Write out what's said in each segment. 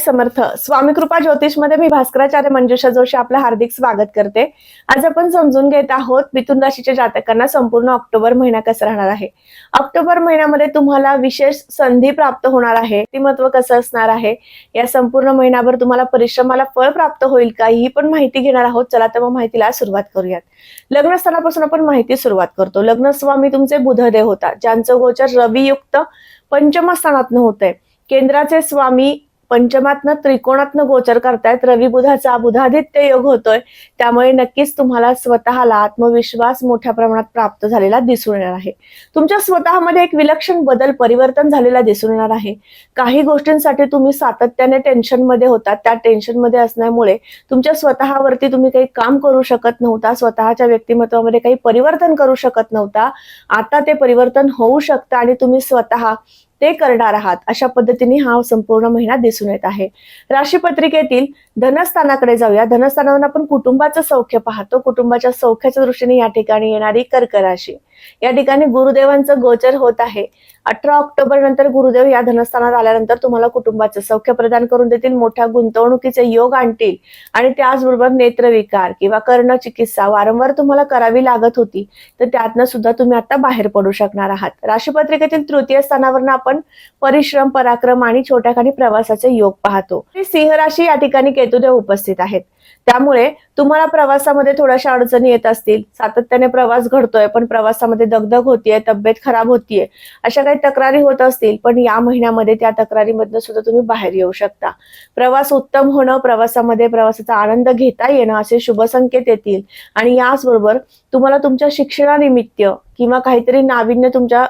समर्थ. स्वामी कृपा ज्योतिषमध्ये मी भास्कराचार्य मंजुषा जोशी आपलं हार्दिक स्वागत करते. आज आपण समजून घेत आहोत मिथुन राशीच्या जातकांना संपूर्ण ऑक्टोबर महिना कसा राहणार आहे? ऑक्टोबर महिन्यामध्ये तुम्हाला विशेष संधी प्राप्त होणार आहे. व्यक्तिमत्व कसं असणार आहे? या संपूर्ण महिन्याभर तुम्हाला परिश्रमाला फळ प्राप्त होईल का? ही पण माहिती घेणार आहोत. चला तर मग माहितीला सुरुवात करूयात. लग्नस्थानापासून आपण माहिती सुरुवात करतो. लग्न स्वामी तुमचे बुधदेव होता ज्यांचं गोचर रवियुक्त पंचमस्थानातनं होत होतंय. केंद्राचे स्वामी पंचमातनं त्रिकोणातनं गोचर करतायत. रवी बुधाचा बुधादित्य योग होतोय. त्यामुळे नक्कीच तुम्हाला स्वतःला आत्मविश्वास मोठ्या प्रमाणात प्राप्त झालेला दिसून येणार आहे. तुमच्या स्वतःमध्ये एक विलक्षण बदल परिवर्तन झालेला दिसून येणार आहे. काही गोष्टींसाठी तुम्ही सातत्याने टेन्शनमध्ये होता त्या टेन्शनमध्ये असण्यामुळे असल्यामुळे तुमच्या स्वतःवरती तुम्ही काही काम करू शकत नव्हता. स्वतःच्या व्यक्तिमत्वामध्ये काही परिवर्तन करू शकत नव्हता. आता ते परिवर्तन होऊ शकतं आणि तुम्ही स्वतः ते करणार आहात. अशा पद्धतीने हा संपूर्ण महिना दिसून येत आहे. राशीपत्रिकेतील धनस्थानाकडे जाऊया. धनस्थानावर आपण कुटुंबाचं सौख्य पाहतो. कुटुंबाच्या सौख्याच्या दृष्टीने या ठिकाणी येणारी कर्क राशी. या ठिकाणी गुरुदेवांचं गोचर होत आहे. अठरा ऑक्टोबर नंतर गुरुदेव या धनस्थानात आल्यानंतर तुम्हाला कुटुंबाचं सौख्य प्रदान करून देतील मोठ्या गुंतवणुकीचे योग आणतील आणि त्याचबरोबर नेत्रविकार किंवा कर्ण चिकित्सा वारंवार तुम्हाला करावी लागत होती तर त्यातनं सुद्धा तुम्ही आता बाहेर पडू शकणार आहात. राशीपत्रिकेतील तृतीय स्थानावरनं आपण परिश्रम पराक्रम आणि छोट्या खाणी प्रवासाचे योग पाहतो. सिंह राशी या ठिकाणी केतुदेव उपस्थित आहेत. त्यामुळे तुम्हाला प्रवासामध्ये थोड्याशा अडचणी येत असतील. सातत्याने प्रवास घडतोय पण प्रवासामध्ये दगदग होतीये तब्येत खराब होतीये अशा काही तक्रारी होत असतील पण या महिन्यामध्ये त्या तक्रारीमधनं सुद्धा तुम्ही बाहेर येऊ शकता. प्रवास उत्तम होणं प्रवासामध्ये प्रवासाचा आनंद घेता येणं असे शुभ संकेत येतील. आणि याचबरोबर तुम्हाला तुमच्या शिक्षणानिमित्त किंवा काहीतरी नाविन्य तुमच्या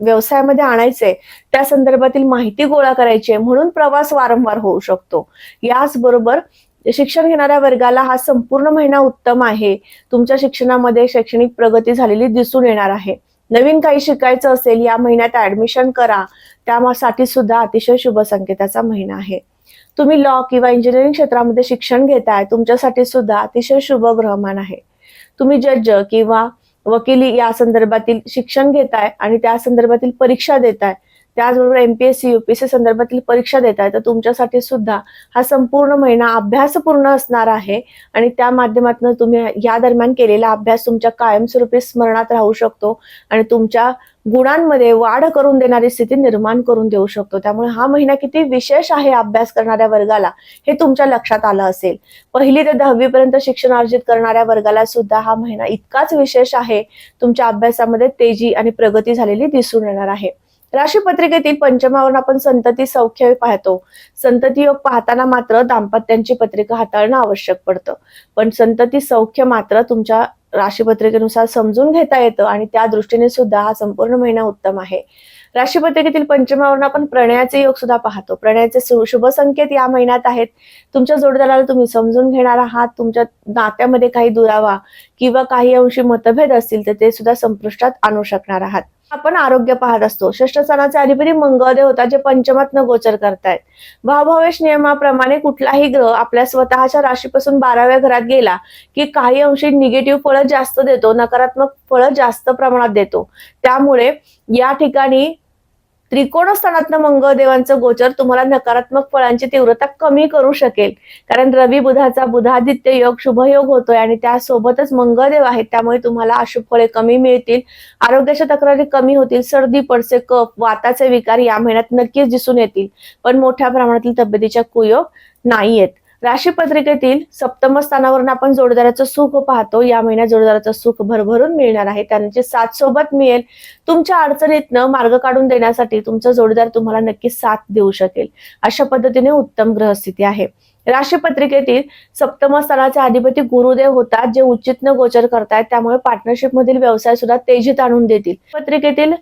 व्यवसायामध्ये आणायचंय त्या संदर्भातील माहिती गोळा करायची आहे म्हणून प्रवास वारंवार होऊ शकतो. याचबरोबर शिक्षण घेणाऱ्या वर्गाला हा संपूर्ण महिना उत्तम आहे. तुमच्या शिक्षणामध्ये शैक्षणिक प्रगती झालेली दिसून येणार आहे. नवीन काही शिकायचं असेल या महिन्यात ऍडमिशन करा. त्यासाठी सुद्धा अतिशय शुभ संकेताचा महिना आहे. तुम्ही लॉ किंवा इंजिनिअरिंग क्षेत्रामध्ये शिक्षण घेताय तुमच्यासाठी सुद्धा अतिशय शुभ ग्रहमान आहे. तुम्ही जज किंवा वकिली या संदर्भातील शिक्षण घेताय आणि त्या संदर्भातील परीक्षा देताय. त्याचबरोबर एमपीएससी युपीएससी संदर्भातील परीक्षा देताय तर तुमच्यासाठी सुद्धा हा संपूर्ण महिना अभ्यासपूर्ण असणार आहे. आणि त्या माध्यमातून तुम्ही या दरम्यान केलेला अभ्यास तुमच्या कायमस्वरूपी स्मरणात राहू शकतो. आणि तुमच्या गुणांमध्ये वाढ करून देणारी स्थिती निर्माण करून देऊ शकतो. त्यामुळे हा महिना किती विशेष आहे अभ्यास करणाऱ्या वर्गाला हे तुमच्या लक्षात आलं असेल. पहिली ते दहावीपर्यंत शिक्षण अर्जित करणाऱ्या वर्गाला सुद्धा हा महिना इतकाच विशेष आहे. तुमच्या अभ्यासामध्ये तेजी आणि प्रगती झालेली दिसून येणार आहे. राशीपत्रिकेतील पंचमावरून आपण संतती सौख्य पाहतो. संतती योग पाहताना मात्र दाम्पत्यांची पत्रिका हाताळणं आवश्यक पडतं. पण संतती सौख्य मात्र तुमच्या राशीपत्रिकेनुसार समजून घेता येतं आणि त्या दृष्टीने सुद्धा हा संपूर्ण महिना उत्तम आहे. राशीपत्रिकेतील पंचमावरून आपण प्रणयाचे योग सुद्धा पाहतो. प्रणयाचे शुभ संकेत या महिन्यात आहेत. तुमच्या जोडदाराला तुम्ही समजून घेणार आहात. तुमच्या नात्यामध्ये काही दुरावा किंवा काही अंशी मतभेद असतील तर ते सुद्धा संपुष्टात आणू शकणार आहात. आपण आरोग्य पाहत असतो. षष्ठ स्थानाचे अधिपती मंगळदेव होता जे पंचमातनं गोचर करतायत. भावभावेश नियमाप्रमाणे कुठलाही ग्रह आपल्या स्वतःच्या राशीपासून बाराव्या घरात गेला की काही अंशी निगेटिव्ह फळं जास्त देतो नकारात्मक फळं जास्त प्रमाणात देतो. त्यामुळे या ठिकाणी त्रिकोण स्थानातनं मंगळदेवांचं गोचर तुम्हाला नकारात्मक फळांची तीव्रता कमी करू शकेल. कारण रवी बुधाचा बुधादित्य योग शुभयोग होतोय आणि त्यासोबतच मंगळदेव आहेत त्यामुळे तुम्हाला अशुभ फळे कमी मिळतील. आरोग्याच्या तक्रारी कमी होतील सर्दी पडसे कप वाताचे विकार या महिन्यात नक्कीच दिसून येतील. पण मोठ्या प्रमाणातील तब्येतीच्या कुयोग नाही आहेत राशी पत्रिकेतील सप्तम स्थानावरून आपण जोडदाराचं सुख पाहतो. या महिन्यात जोडदाराचं सुख भरभरून मिळणार आहे. त्यांची साथ सोबत मिळेल तुमच्या अडचणीतनं मार्ग काढून देण्यासाठी तुमचा जोडीदार तुम्हाला नक्की साथ देऊ शकेल. अशा पद्धतीने उत्तम ग्रहस्थिती आहे. राशी पत्रिकेतील सप्तम स्थानाचे अधिपती गुरुदेव होतात जे उचितनं गोचर करतायत. त्यामुळे पार्टनरशिप मधील व्यवसाय सुद्धा तेजीत आणून देतील. पत्रिकेतील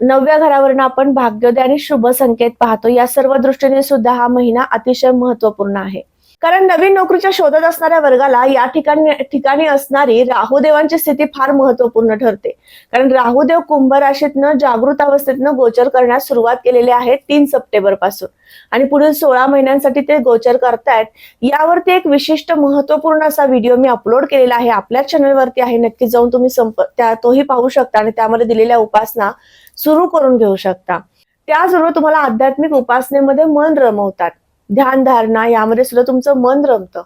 नवव्या घरावरून आपण भाग्योदय आणि शुभ संकेत पाहतो. या सर्व दृष्टीने सुद्धा हा महिना अतिशय महत्त्वपूर्ण आहे. कारण नवीन नोकरीच्या शोधात असणाऱ्या वर्गाला या ठिकाणी ठिकाणी असणारी राहुदेवांची स्थिती फार महत्त्वपूर्ण ठरते. कारण राहुदेव कुंभ राशीतनं जागृत अवस्थेतनं गोचर करण्यास सुरुवात केलेली आहे तीन सप्टेंबरपासून आणि पुढील सोळा महिन्यांसाठी ते गोचर करतायत. यावरती एक विशिष्ट महत्त्वपूर्ण असा व्हिडिओ मी अपलोड केलेला आहे. आपल्या चॅनलवरती आहे. नक्की जाऊन तुम्ही संप त्या तोही पाहू शकता आणि त्यामध्ये दिलेल्या उपासना सुरू करून घेऊ शकता. त्याचबरोबर तुम्हाला आध्यात्मिक उपासनेमध्ये मन रमवतात. ध्यानधारणा यामध्ये सुद्धा तुमचं मन रमतं.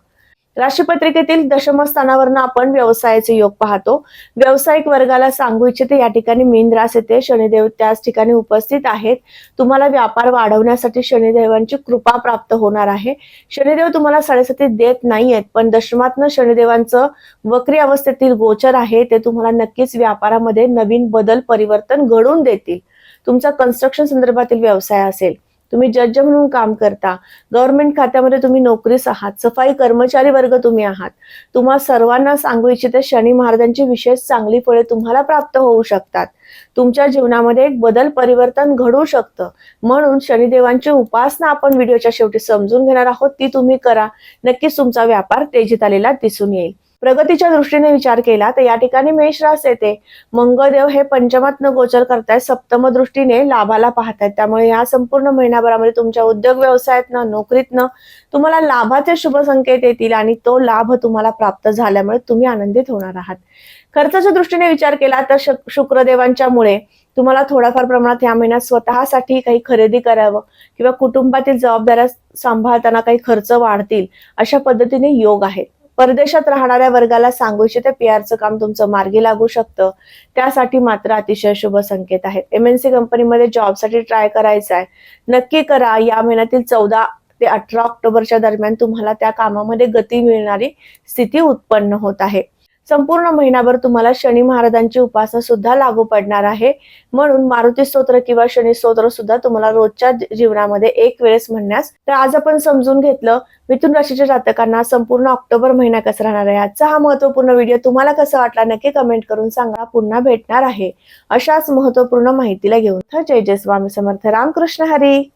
राशीपत्रिकेतील दशमस्थानावरनं आपण व्यवसायाचे योग पाहतो. व्यावसायिक वर्गाला सांगू इच्छिते या ठिकाणी मीन रास येते शनिदेव त्याच ठिकाणी उपस्थित आहेत. तुम्हाला व्यापार वाढवण्यासाठी शनिदेवांची कृपा प्राप्त होणार आहे. शनिदेव तुम्हाला साडेसाती देत नाहीयेत पण दशमातनं शनिदेवांचं वक्री अवस्थेतील गोचर आहे ते तुम्हाला नक्कीच व्यापारामध्ये नवीन बदल परिवर्तन घडून देतील. तुमचा कन्स्ट्रक्शन संदर्भातील व्यवसाय असेल. तुम्ही जज म्हणून काम करता. गव्हर्नमेंट खात्यामध्ये तुम्ही नोकरीस आहात. सफाई कर्मचारी वर्ग तुम्ही आहात. तुम्हा सर्वांना सांगू इच्छिते शनी महाराजांची विशेष चांगली फळे तुम्हाला प्राप्त होऊ शकतात. तुमच्या जीवनामध्ये एक बदल परिवर्तन घडू शकतं. म्हणून शनिदेवांची उपासना आपण व्हिडिओच्या शेवटी समजून घेणार आहोत. ती तुम्ही करा. नक्कीच तुमचा व्यापार तेजीत आलेला दिसून येईल. प्रगतीच्या दृष्टीने विचार केला तर या ठिकाणी मेषरास येते. मंगळदेव हे पंचमातनं गोचर करतायत सप्तम दृष्टीने लाभाला पाहतायत. त्यामुळे या संपूर्ण महिन्याभरामध्ये तुमच्या उद्योग व्यवसायातनं नोकरीतनं तुम्हाला लाभाचे शुभ संकेत येतील आणि तो लाभ तुम्हाला प्राप्त झाल्यामुळे तुम्ही आनंदित होणार आहात. खर्चाच्या दृष्टीने विचार केला तर शुक्रदेवांच्या शुक्रदेवांच्यामुळे तुम्हाला थोड्याफार प्रमाणात या महिन्यात स्वतःसाठी काही खरेदी करावं किंवा कुटुंबातील जबाबदाऱ्या सांभाळताना काही खर्च वाढतील अशा पद्धतीने योग आहेत. परदेशात राहणाऱ्या वर्गाला सांगू इच्छिते. पीआरचं काम तुमचं मार्गी लागू शकतं. त्यासाठी मात्र अतिशय शुभ संकेत आहेत. एमएनसी कंपनीमध्ये जॉबसाठी ट्राय करायचा आहे नक्की करा. या महिन्यातील चौदा ते अठरा ऑक्टोबरच्या दरम्यान तुम्हाला त्या कामामध्ये गती मिळणारी स्थिती उत्पन्न होत आहे. संपूर्ण महिनाभर तुम्हाला शनी महाराजांची उपासना सुद्धा लागू पडणार आहे. म्हणून मारुती स्तोत्र किंवा शनी स्तोत्र सुद्धा तुम्हाला रोजच्या जीवनामध्ये एक वेळेस म्हणण्यास. तर आज आपण समजून घेतलं मिथुन राशीच्या जातकांना संपूर्ण ऑक्टोबर महिना कसा राहणार आहे? आजचा हा महत्त्वपूर्ण व्हिडिओ तुम्हाला कसा वाटला नक्की कमेंट करून सांगा. पुन्हा भेटणार आहे. अशाच महत्त्वपूर्ण माहितीला घेऊन जय जय स्वामी समर्थ. रामकृष्ण हरी.